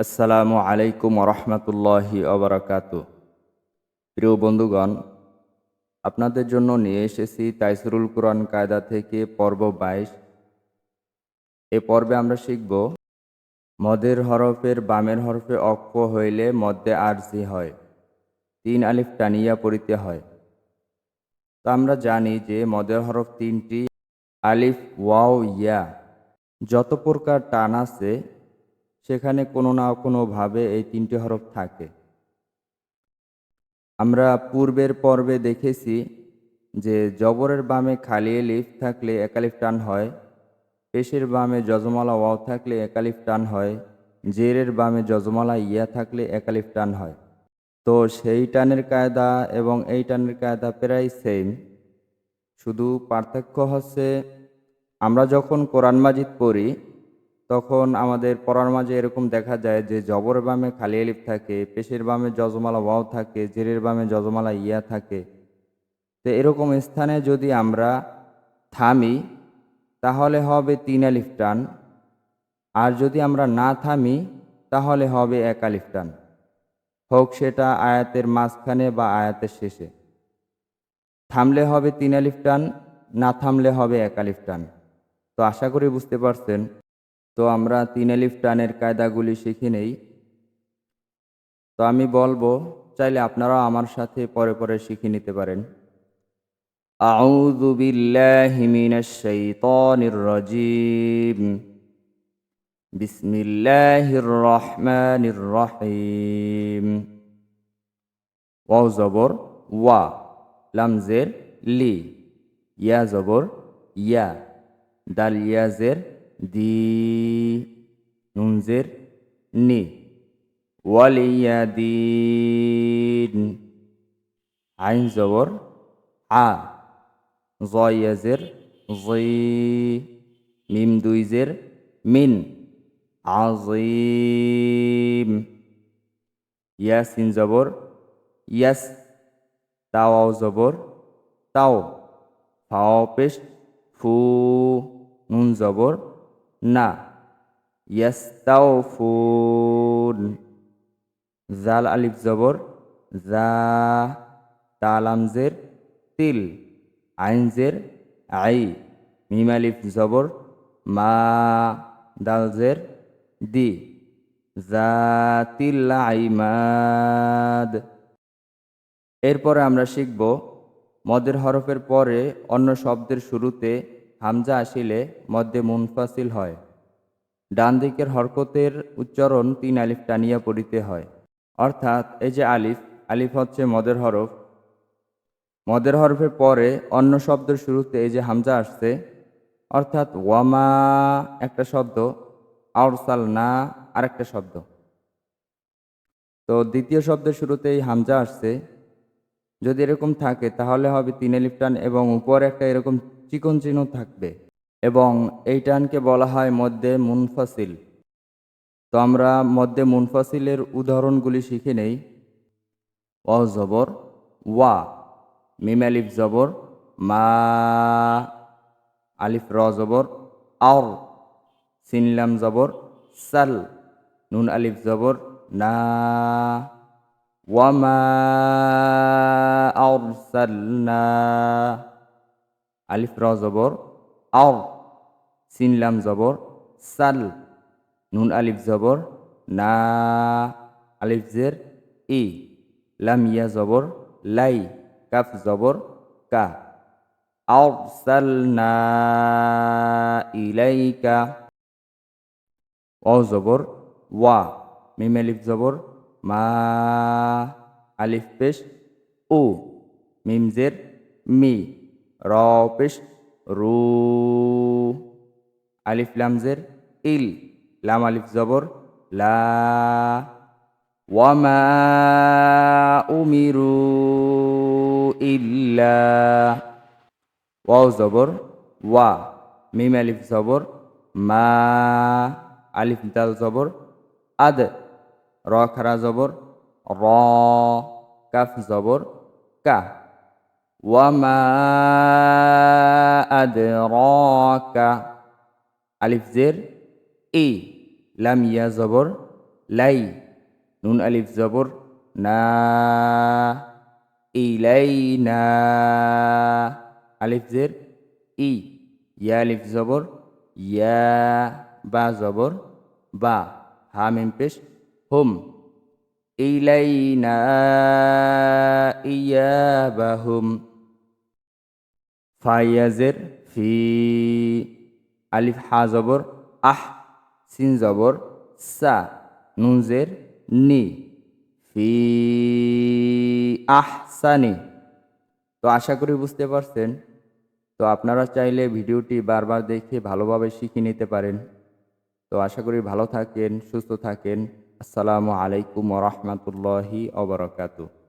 আসসালামু আলাইকুম রহমতুল্লাহি অবরাকাত প্রিয় বন্ধুগণ, আপনাদের জন্য নিয়ে এসেছি তাইসরুল কোরআন কায়দা থেকে পর্ব বাইশ। এ পর্বে আমরা শিখব, মদের হরফের বামের হরফে অক্ষ হইলে মধ্যে আরজি হয়, তিন আলিফ টানিয়া পড়িতে হয়। তো আমরা জানি যে মদের হরফ তিনটি, আলিফ, ওয়াও, ইয়া, যত প্রকার টান আছে সেখানে কোনো না কোনোভাবে এই তিনটি হরফ থাকে। আমরা পূর্বের পর্বে দেখেছি যে জবরের বামে খালি লিফ থাকলে একালিফ টান হয়, পেশের বামে যজমালা ওয়াও থাকলে একালিফ টান হয়, জেরের বামে যজমালা ইয়া থাকলে একালিফ টান হয়। তো সেই টানের কায়দা এবং এই টানের কায়দা প্রায় সেম শুধু পার্থক্য হচ্ছে আমরা যখন কোরআন মাজিদ পড়ি তখন আমাদের পড়ার মাঝে এরকম দেখা যায় যে জবর বামে খালি আলিফ থাকে, পেশের বামে যজমালা ওয়াও থাকে, জেরের বামে যজমালা ইয়া থাকে। তো এরকম স্থানে যদি আমরা থামি, তাহলে হবে তিন আলিফ টান। আর যদি আমরা না থামি, তাহলে হবে এক আলিফ টান। হোক সেটা আয়াতের মাঝখানে বা আয়াতের শেষে। থামলে হবে তিন আলিফ টান, না থামলে হবে এক আলিফ টান। তো আশা করি বুঝতে পারছেন। তো আমরা তিন আলিফ টানের কায়দাগুলি শিখে নেই তো আমি বলবো চাইলে আপনারাও আমার সাথে পরে পরে শিখে নিতে পারেন أعوذ بالله من الشيطان الرجيم بسم الله الرحمن الرحيم ওয়াও জবর ওয়া লামজের লি ইয়া জবর ইয়া দাল ইয়াজের দি নুনজের নি। ওয়ালিয়াদিন। আইন জবর আ। জয়াজের জি। মিম দুইজের মিন। আজিম ইয়াসিন জবর ইয়াস। তাও জবর তাও। ফাও পেশ ফু নুন জবর না। ইয়াস্তাউফুন। জাল, আলিফ, জবর। জা তালামজের তিল। আইনজের আই। মিম, আলিফ, জবর। মা দালজের দি। জাতিল এরপরে আমরা শিখব মদের হরফের পরে অন্য শব্দের শুরুতে হামজা আসিলে মধ্যে মুনফাসিল হয়। ডান দিকের হরকতের উচ্চারণ তিন আলিফ টানিয়া পড়িতে হয়। অর্থাৎ এই যে আলিফ আলিফ হচ্ছে মদের হরফ। মদের হরফের পরে অন্য শব্দের শুরুতে এই যে হামজা আসছে, অর্থাৎ ওয়ামা একটা শব্দ আউরসাল না আরেকটা শব্দ। তো দ্বিতীয় শব্দের শুরুতে এই হামজা আসছে। যদি এরকম থাকে তাহলে হবে তিন আলিফ টান এবং উপরে একটা এরকম চিকন চিহ্ন থাকবে এবং এই টানকে বলা হয় মধ্যে মুনফাসিল। তো আমরা মধ্যে মুনফাসিলের উদাহরণগুলি শিখে নেই। অ জবর, ওয়া, মিম আলিফ জবর, মা, আলিফ র জবর, আওর সিনলাম জবর, সাল, নুন আলিফ জবর, না ওয়ামা আরসালনা আলিফ র জবর আওর সিনলাম জবর, সাল, নুন আলিফ জবর, না, আলিফ জের, ই, লাম ইয়া জবর, লাই, কাফ জবর, কা। আরসালনা ইলাইকা ও জবর, ওয়া, মিম আলিফ জবর, মা, আলিফ পেশ ও মিম জের, মি। র পেশ রু আলিফ লাম জের ইল লাম আলিফ জবর লা ওয়ামা উমিরু ইল্লা ওয়াও জবর ওয়া মিম আলিফ জবর মা আলিফ দাল জবর আদ র খারা জবর র কাফ জবর কা ওয়ামা আদরাকা আলিফ জের ই লাম ইয়া জবর লাই নুন আলিফ জবর না ইলাই না আলিফ জের ই ইয়া আলিফ জবর ইয়া বা জবর বা হা মিম পেশ হুম ইলাইনা ইয়াবাহুম ফাইয়াজের ফি, আলিফ হা জবর, আহ, সিন জবর, সা, নুনজের নি, ফি, আহ আহসানি তো আশা করি বুঝতে পারছেন। তো আপনারা চাইলে ভিডিওটি বারবার দেখে ভালোভাবে শিখে নিতে পারেন। তো আশা করি ভালো থাকেন, সুস্থ থাকেন। আসসালামু আলাইকুম রহমতুল্লাহি অবরাকাতু